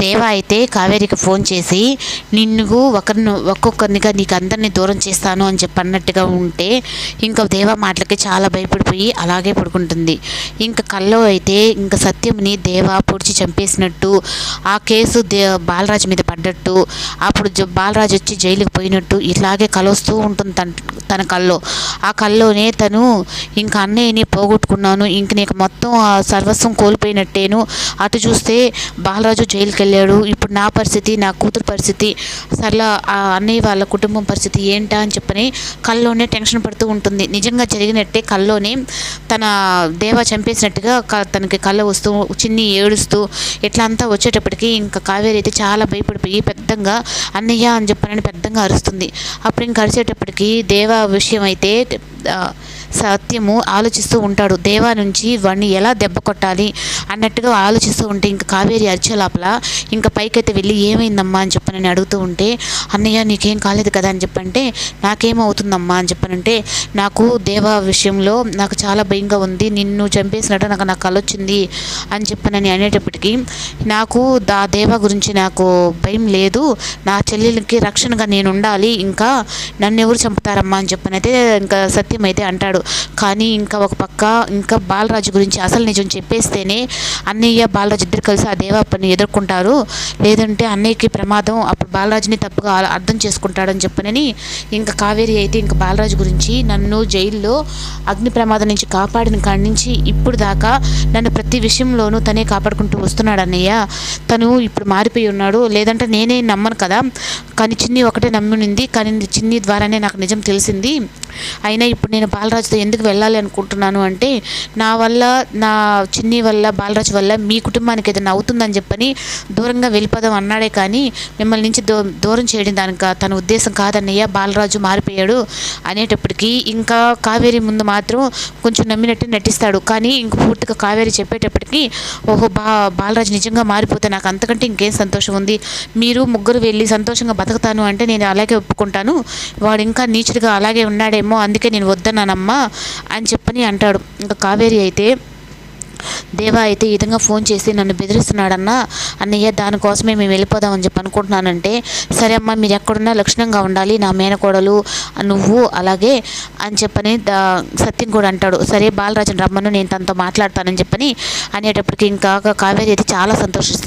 దేవ అయితే కావేరికి ఫోన్ చేసి నిన్ను ఒకరిని ఒక్కొక్కరినిగా నీకు అందరినీ దూరం చేస్తాను అని చెప్పి అన్నట్టుగా ఉంటే ఇంకా దేవ మాటలకి చాలా భయపడిపోయి అలాగే పడుకుంటుంది. ఇంకా కల్లో అయితే ఇంకా సత్యంని దేవ పొడిచి చంపేసినట్టు ఆ కేసు దే బాలరాజు మీద పడ్డట్టు అప్పుడు బాలరాజు వచ్చి జైలుకి పోయినట్టు ఇలాగే కలుస్తూ ఉంటుంది తన తన కల్లో. ఆ కల్లోనే తను ఇంకా అన్నయ్యని పోగొట్టుకున్నాను ఇంక నీకు మొత్తం ఆ సర్వస్వం కోల్పోయినట్టేను. అటు చూస్తే బాలరాజు జైలు వెళ్ళాడు ఇప్పుడు నా పరిస్థితి నా కూతురు పరిస్థితి సర్లా ఆ అన్నయ్య వాళ్ళ కుటుంబం పరిస్థితి ఏంటా అని చెప్పని కళ్ళలోనే టెన్షన్ పడుతూ ఉంటుంది. నిజంగా జరిగినట్టే కళ్ళలోనే తన దేవ చంపేసినట్టుగా క- తనకి కళ్ళ వస్తూ చిన్ని ఏడుస్తూ ఇట్లా అంతా వచ్చేటప్పటికి ఇంకా కావేరి అయితే చాలా భయపడిపోయి పెద్దంగా అన్నయ్య అని చెప్పనని పెద్దంగా అరుస్తుంది. అప్పుడు ఇంకా అరిచేటప్పటికి దేవ విషయం అయితే సత్యము ఆలోచిస్తూ ఉంటాడు. దేవా నుంచి వాడిని ఎలా దెబ్బ కొట్టాలి అన్నట్టుగా ఆలోచిస్తూ ఉంటే ఇంకా కావేరి అరిచే లోపల ఇంకా పైకైతే వెళ్ళి ఏమైందమ్మా అని చెప్పని అడుగుతూ ఉంటే అన్నయ్య నీకేం కాలేదు కదా అని చెప్పంటే నాకేమవుతుందమ్మా అని చెప్పనంటే నాకు దేవా విషయంలో నాకు చాలా భయంగా ఉంది. నిన్ను చంపేసినట్టు నాకు నాకు కలొచ్చింది అని చెప్పనని అనేటప్పటికీ నాకు దా దేవా గురించి నాకు భయం లేదు. నా చెల్లెలకి రక్షణగా నేను ఉండాలి. ఇంకా నన్ను ఎవరు చంపుతారమ్మా అని చెప్పనైతే ఇంకా సత్యం అయితే అంటాడు. కానీ ఇంకా ఒక పక్క ఇంకా బాలరాజు గురించి అసలు నిజం చెప్పేస్తేనే అన్నయ్య బాలరాజు ఇద్దరు కలిసి ఆ దేవాపని ఎదుర్కొంటారు. లేదంటే అన్నయ్యకి ప్రమాదం అప్పుడు బాలరాజుని తప్పుగా అర్థం చేసుకుంటాడని చెప్పనని ఇంకా కావేరి అయితే ఇంకా బాలరాజు గురించి నన్ను జైల్లో అగ్ని ప్రమాదం నుంచి కాపాడిన కాడి నుంచి ఇప్పుడు దాకా నన్ను ప్రతి విషయంలోనూ తనే కాపాడుకుంటూ వస్తున్నాడు అన్నయ్య. తను ఇప్పుడు మారిపోయి ఉన్నాడు. లేదంటే నేనే నమ్మను కదా. కానీ చిన్ని ఒకటే నమ్మినింది. కానీ చిన్ని ద్వారానే నాకు నిజం తెలిసింది. అయినా ఇప్పుడు నేను బాలరాజుతో ఎందుకు వెళ్ళాలి అనుకుంటున్నాను అంటే నా వల్ల నా చిన్ని వల్ల బాలరాజు వల్ల మీ కుటుంబానికి ఏదైనా అవుతుందని చెప్పని దూరంగా వెళ్ళిపోదాం అన్నాడే కానీ మిమ్మల్ని నుంచి దూ దూరం చేయడం దానికి తన ఉద్దేశం కాదన్నయ్య. బాలరాజు మారిపోయాడు అనేటప్పటికీ ఇంకా కావేరి ముందు మాత్రం కొంచెం నమ్మినట్టు నటిస్తాడు. కానీ ఇంక పూర్తిగా కావేరి చెప్పేటప్పటికి ఓహో బా బాలరాజు నిజంగా మారిపోతే నాకు అంతకంటే ఇంకేం సంతోషం ఉంది. మీరు ముగ్గురు వెళ్ళి సంతోషంగా బతుకుతాను అంటే నేను అలాగే ఒప్పుకుంటాను. వాడు ఇంకా నీచుడిగా అలాగే ఉన్నాడేమో అందుకే నేను వద్దన్నానమ్మా అని చెప్పని అంటాడు. ఇంకా కావేరి అయితే దేవా అయితే ఈ విధంగా ఫోన్ చేసి నన్ను బెదిరిస్తున్నాడన్నా అన్నయ్య దానికోసమే మేము వెళ్ళిపోదామని చెప్పి అనుకుంటున్నానంటే సరే అమ్మా మీరు ఎక్కడున్నా లక్షణంగా ఉండాలి నా మేనకోడలు నువ్వు అలాగే అని చెప్పని సత్యం కూడా అంటాడు. సరే బాలరాజన్ రమ్మను నేను తనతో మాట్లాడతానని చెప్పని అనేటప్పటికి ఇంకా కావేరి అయితే చాలా సంతోషిస్తుంది.